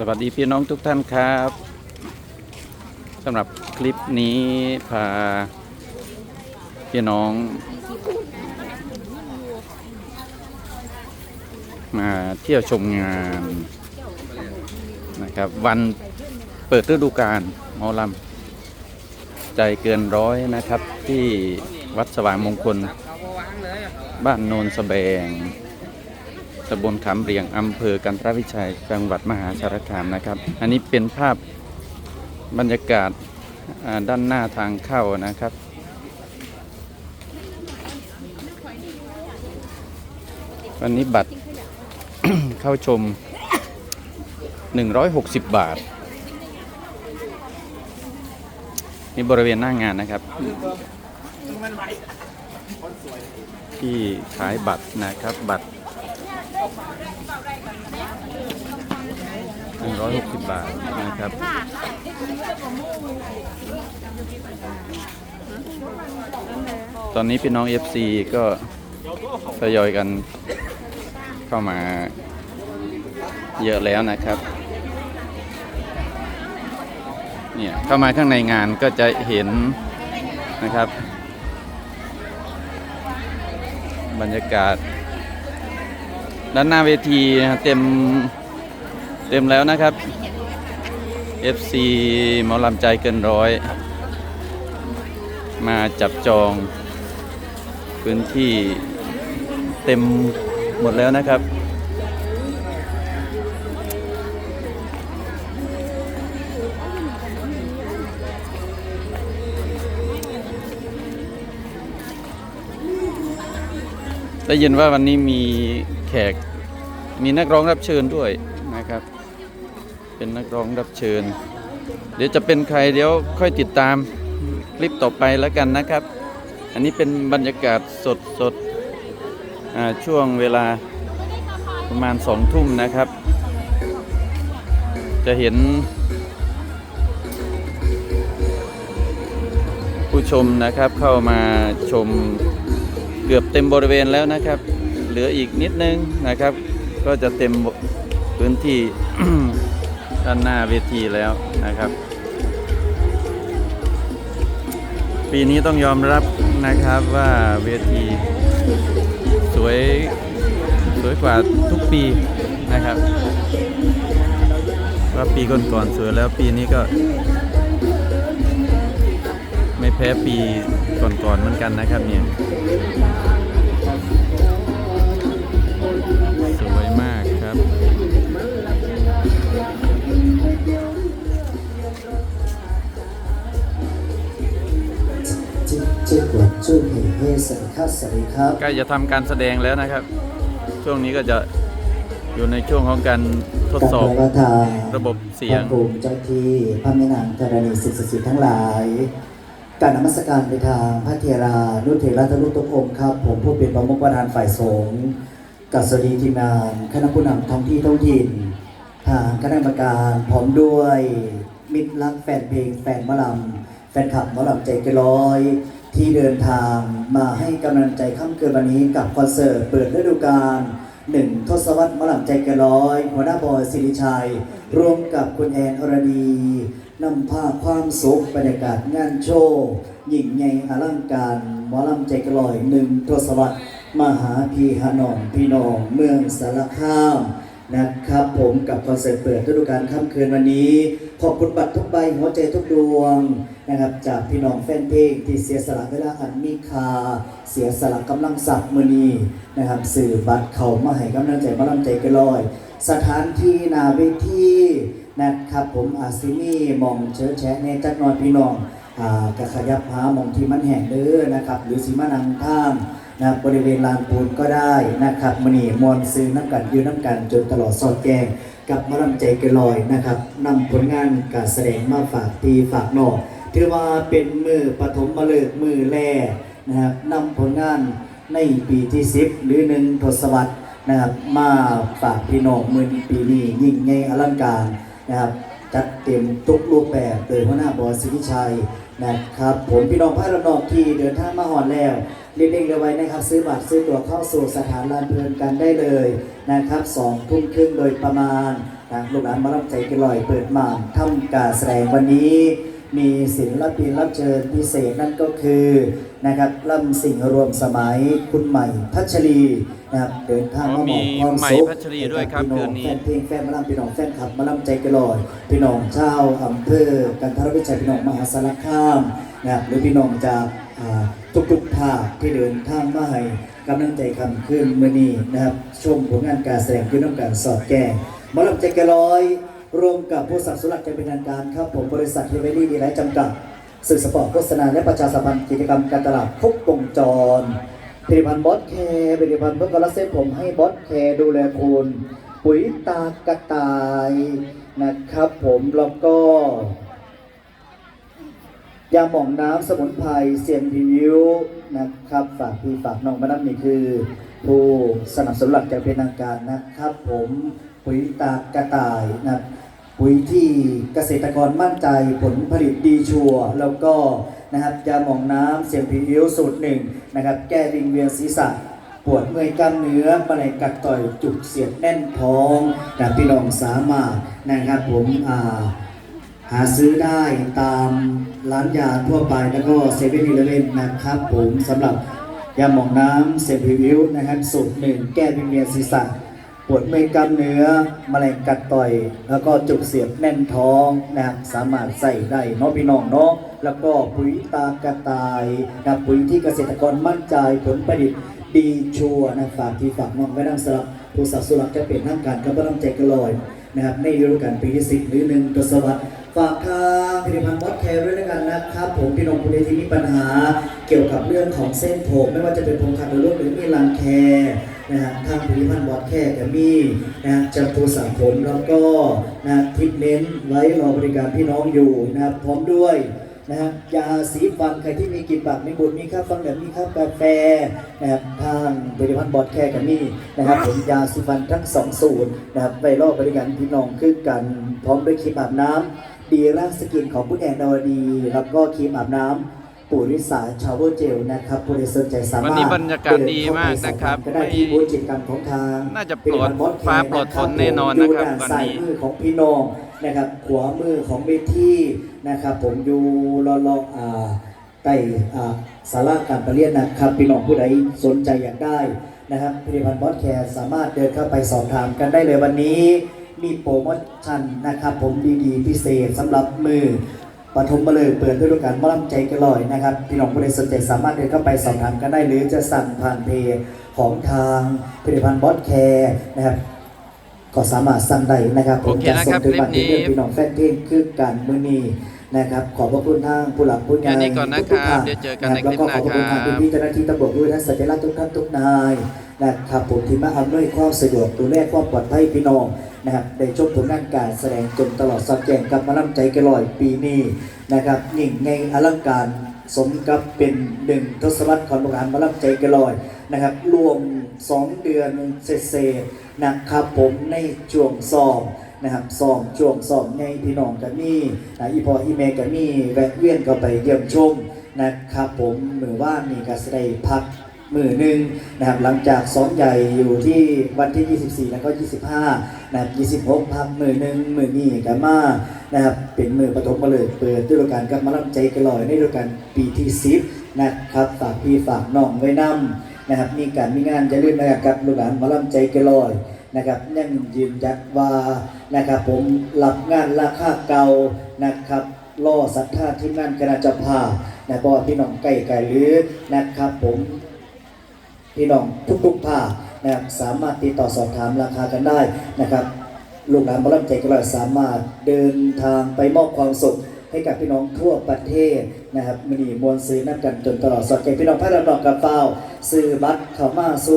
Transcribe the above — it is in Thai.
สวัสดีพี่น้องทุกท่านครับสำหรับคลิปนี้พาพี่น้อง มาเที่ยวชมงานนะครับ วันเปิดฤดูกาลมอลำใจเกินร้อยนะครับที่วัดสว่างมงคล บ้านโนนสแบง ตำบลขามเรียงอำเภอกันทรวิชัย จังหวัดมหาสารคามนะครับ อันนี้เป็นภาพบรรยากาศด้านหน้าทางเข้านะครับ วันนี้บัตรเข้าชม 160 บาทนี่บริเวณหน้างานนะครับ ที่ขายบัตรนะครับบัตร 160บาทนะครับตอนนี้พี่น้อง FC ก็ทยอยกันเข้ามาเยอะแล้วนะครับเนี่ยเข้ามาข้างในงานก็จะเห็นนะครับ บรรยากาศ ด้านหน้าเวทีเต็มเต็มแล้วนะครับ FC หมอลำใจเกินร้อย มาจับจอง พื้นที่เต็มหมดแล้วนะครับ ได้ยินว่าวันนี้มีแขกมีนักร้องรับเชิญด้วยนะครับ เป็นนักร้องรับเชิญ เดี๋ยวจะเป็นใครเดี๋ยวค่อยติดตามคลิปต่อไปแล้วกันนะครับ อันนี้เป็นบรรยากาศสดสดช่วงเวลาประมาณสองทุ่มนะครับ จะเห็น ผู้ชมนะครับเข้ามาชม เกือบเต็มบริเวณแล้วนะครับ เหลืออีกนิดนึงนะครับ ก็จะเต็มพื้นที่ด้านหน้าเวทีแล้วนะครับ ปีนี้ต้องยอมรับนะครับว่าเวทีสวยสวยกว่าทุกปีนะครับว่าปีก่อนๆสวยแล้วปีนี้ก็ ไม่แพ้ปีก่อนๆเหมือนกันนะครับเนี่ย เฮสวัสดีครับสวัสดีครับใกล้จะทำการแสดงแล้วนะครับ ช่วงนี้ก็จะอยู่ในช่วงของการทดกับสอบพระทาระบบเสียง พระภูมิเจ้าที่พระแม่นางธรณีสิทธิสิทธิ์ทั้งหลาย การนมัสการไปทางพระเทรานุเทระทะลุตุองค์ครับ ผมผู้เป็นประมุขประธานฝ่ายสงฆ์กับสวัสดีทีมงานคณะผู้นำท้องที่ท้องถิ่นทางคณะกรรมการพร้อมด้วย มิตรรักแฟนเพลงแฟนหมะลำแฟนคลับหมะลำใจเกนร้อย ที่เดินทางมาให้กำลังใจค่ำคืนวันนี้กับคอนเสิร์ตเปิดฤดูกาลหนึ่งทศวรรษมะลำใจเกนร้อย หัวหน้าบอยสิริชัย ร่วมกับคุณแอนอรดีนำภาพความสุขบรรยากาศงานโชว์หยิ่งใหญ่อลังการหมอลำใจกนร้อยหนึ่งทศวรรษมหาพีหนองพี่น้องเมืองสารคามนะครับผมกับคอนเสิร์ตเปิดฤดูกาลค่ำคืนวันนี้ ขอบคุณบัตรทุกใบหัวใจทุกดวงนะครับ จากพี่น้องแฟนเพลงที่เสียสละเวลาอันมีค่าเสียสละกำลังศักดิ์มือนีนะครับ สื่อบัตรเขามาให้กำลังใจมาลำใจกันลอย สถานที่นาเวทีนะครับผมอาซิมี่มองเชื้อแชะในจักนอยพี่น้องอ่ากระขยับหามองที่มันแห่งเด้อนะครับ หรือสีมานังท่ามนะบริเวณลานปูนก็ได้นะครับมณีมวลซื้อน้ำกันยืนน้ำกันจนตลอดสอดแกง กับมะลำใจเกลอยนะครับนำผลงานการแสดงมาฝากปีฝากนอกถือว่าเป็นมือปฐมมาเลิกมือแรกนะครับนำผลงานในปีที่ 10 หรือหนึ่งทศวรรษนะครับมาฝากพี่น้องมือนปีนี้ยิ่งใหญ่อลังการนะครับจัดเต็มทุกรูปแบบโดยหัวหน้าบอสสิริชัยนะครับผมพี่น้องพระระนองที่เดินทางมาหอนแล้ว เรียกๆเร็วไว้นะครับ ซื้อบัตรซื้อตั๋วเข้าสู่สถานลานเพลินกันได้เลยนะครับสองทุ่มครึ่งโดยประมาณนะลูกหลานมารับใจกันลอยเปิดมานทำการแสดงวันนี้ มีศิลปินรับเชิญพิเศษนั่นก็คือนะครับลำสิ่งรวมสมัยคุณใหม่พัชรีนะครับเดินทางมาอ๋อมมีอบความใหม่สุขพัชรีด้วยครับให้กัคืนนี้พี่องแฟนเพลงแฟนหมาลำพี่น้องแฟนคลับหมาลำใจกระลอยพี่น้องชาวอำเภอกันทรวิชัยพี่น้องมหาสารคามนะครับหรือพี่น้องจากอ่า ทุกๆภาคที่เดินทางมาให้กำลังใจคำขึ้นมือนี้นะครับ ชมผลงานการแสดงขึ้นน้ำการสอดแกงมาลำใจกระลอยรวมกับผู้สับสนุนจะเป็นทางการครับ ผมบริษัทเฮเวลี่ดีไลท์จำกัด สื่อสปอร์ตโฆษณาและประชาสัมพันธ์กิจกรรมการตลาดครบวงจรผลิตภัณฑ์บอสแคร์ผลิตภัณฑ์เพื่อกระเซ็นผมให้บอสแคร์ดูแลคุณปุ๋ยตากระต่ายนะครับผมแล้วก็ ยาหม่องน้ำสมุนไพรเซียนพิวิวนะครับ ฝากพี่ฝากน้องมานับนี่คือ ผู้สนับสนุนหลักจะเป็นทางการนะครับ ผมปุ๋ยตากระต่ายนะครับปุ๋ยที่เกษตรกรมั่นใจผลผลิตดีชัวร์แล้วก็นะครับยาหม่องน้ำเซียนพิวิวสูตรหนึ่งนะครับแก้วิงเวียนศีรษะปวดเมื่อยกล้ามเนื้อแมลงกัดต่อยจุกเสียดแน่นท้องนะพี่น้องสามารถนะครับผมอ่า หาซื้อได้ตามร้านยาทั่วไปแล้วก็เซเว่นอีเลเวนนะครับผมสำหรับยาหมองน้ำเซฟิวิวนะครับสูตรหนึ่งแก้วิงเวียนศีรษะปวดเมื่อยกล้ามเนื้อแมลงกัดต่อย แล้วก็จุกเสียดแน่นท้องนะครับสามารถใส่ได้เนาะพี่น้องเนาะแล้วก็ปุ๋ยตากระต่ายนะปุ๋ยที่เกษตรกรมั่นใจผลผลิตดีชัวนะฝากที่ฝากน้องไว้ดังสำหรับผู้สับสนุนจะเป็นทางการกับร่างใจกระลอยนะครับในฤดูกาลปีที่สิบหรือหนึ่งทศวรรษ ฝากทางผลิตภัณฑ์มอสแคร์ด้วยกันนะครับ ผมพี่น้องผู้ใดที่มีปัญหาเกี่ยวกับเรื่องของเส้นผม ไม่ว่าจะเป็นผมขาดหรือร่วงหรือมีรังแคนะฮะทางผลิตภัณฑ์มอสแคร์จะมีนะฮะจะปูสระผมแล้วก็นะทิปเน้นไว้รอบริการพี่น้องอยู่นะครับพร้อมด้วยนะครับยาสีฟันใครที่มีกลิ่นปากมีบุญมีค่าฟังแบบมีค่ากาแฟนะครับทางผลิตภัณฑ์บอดแคร์กับมีนะครับผมยาสีฟันทั้งสองสูตรนะครับไว้รอบริการพี่น้องคือกันพร้อมด้วยครีมอาบน้ำ ดีร่างสกินของผู้แอนดาวดี แล้วก็ครีมอาบน้ำปุ๋ยริสาชาวเวอร์เจลนะครับผู้ใดสนใจสามารถวันนี้บรรยากาศดีมากนะครับเดิเข้าไปสอบถามก็ได้ที่บูธกิจกรรมของทางน่าจะปลอดฟ้าปลอดฝนแน่นอนนะครับยู่ด้านวันซ้ายนี้มือของพี่น้องนะครับขวามือของเวทีนะครับ ผมอยู่รอรออ่าใต้อ่าศาลาการประเรียนนะครับพี่น้องผู้ใดสนใจอยากได้นะครับผลิตภัณฑ์บอสแคร์สามารถเดินเข้าไปสอบถามกันได้เลยวันนี้ มีโปรโมชั่นนะครับ ผมดีๆพิเศษสำหรับมือปฐมมาเลยเปิดด้วยการมั่นใจกันลอยนะครับพี่น้องผู้ใดสนใจสามารถเดินเข้าไปสอบถามกันได้ หรือจะสั่งผ่านเพจของทางผลิตภัณฑ์บอสแคร์นะครับก็สามารถสั่งได้นะครับผมโอเคจะนะส่ครังบถึงบัตรคลิปนี้เพื่อนพี่น้องแฟนเพลงคือการมือนีนะครับขอบพระคุณทางผู้หลักผู้ใหญ่แค่นี้ก่อนนะครับทุกๆท่าเดี๋ยวเจอกันในแล้วก็คลิปหน้าขอบพระคุณทางครับพี่ๆเจ้าหน้าที่ตำรวจด้วยท่านสัญลักษณ์ทุกท่านทุกนายนะครับผมที่มาอำนวยความสะดวกดูแลความปลอดภัยพี่น้อง นะครับได้ชมผลงานการแสดงจนตลอดสัปแจงกับมาล่ำใจกระลอยปีนี้นะครับยิ่งในอลังการสมกับเป็นหนึ่งทศวรรษของโรงงานมาล่ำใจกระลอยนะครับรวม 2 เดือนเศษๆนะครับผมในช่วงซอมนะครับซอมช่วงซอมในพี่น้องกันนี่นะอีพออีเมกันนี่แวะเวียนก็ไปเยี่ยมชมนะครับผมมือว่านี่ก็แสดงพัก มือหนึ่งนะครับหลังจากซ้อมใหญ่อยู่ที่วันที่ 24 แล้วก็ 25นะครับ26 พักมือหนึ่งมือนี่กันมานะครับเป็นมือปฐมมาเลยเปิดด้วยการกับมาล่ำใจกระลอยในฤดูกาลปีที่10นะครับฝากพี่ฝากน้องไว้นำนะครับมีการมีงานจะเลื่อนนะครับลูกหลานมาลำใจเกลอยนะครับยังยืนยันว่านะครับผมรับงานราคาเก่านะครับล่อศรัทธาที่งานคณะเจ้าภาพนะบอกว่าพี่น้องใกล้ไก่หรือนะครับผม พี่น้องทุกๆภาคนะครับสามารถติดต่อสอบถามราคากันได้นะครับลูกหลานบอลลำใจเกเราสามารถเดินทางไปมอบความสุขให้กับพี่น้องทั่วประเทศนะครับมนีมวลซื้อนั่นกันจนตลอดสอดใจพี่น้องพระรำนองกับเฝ้าซื้อบัตรเข้ามาสู่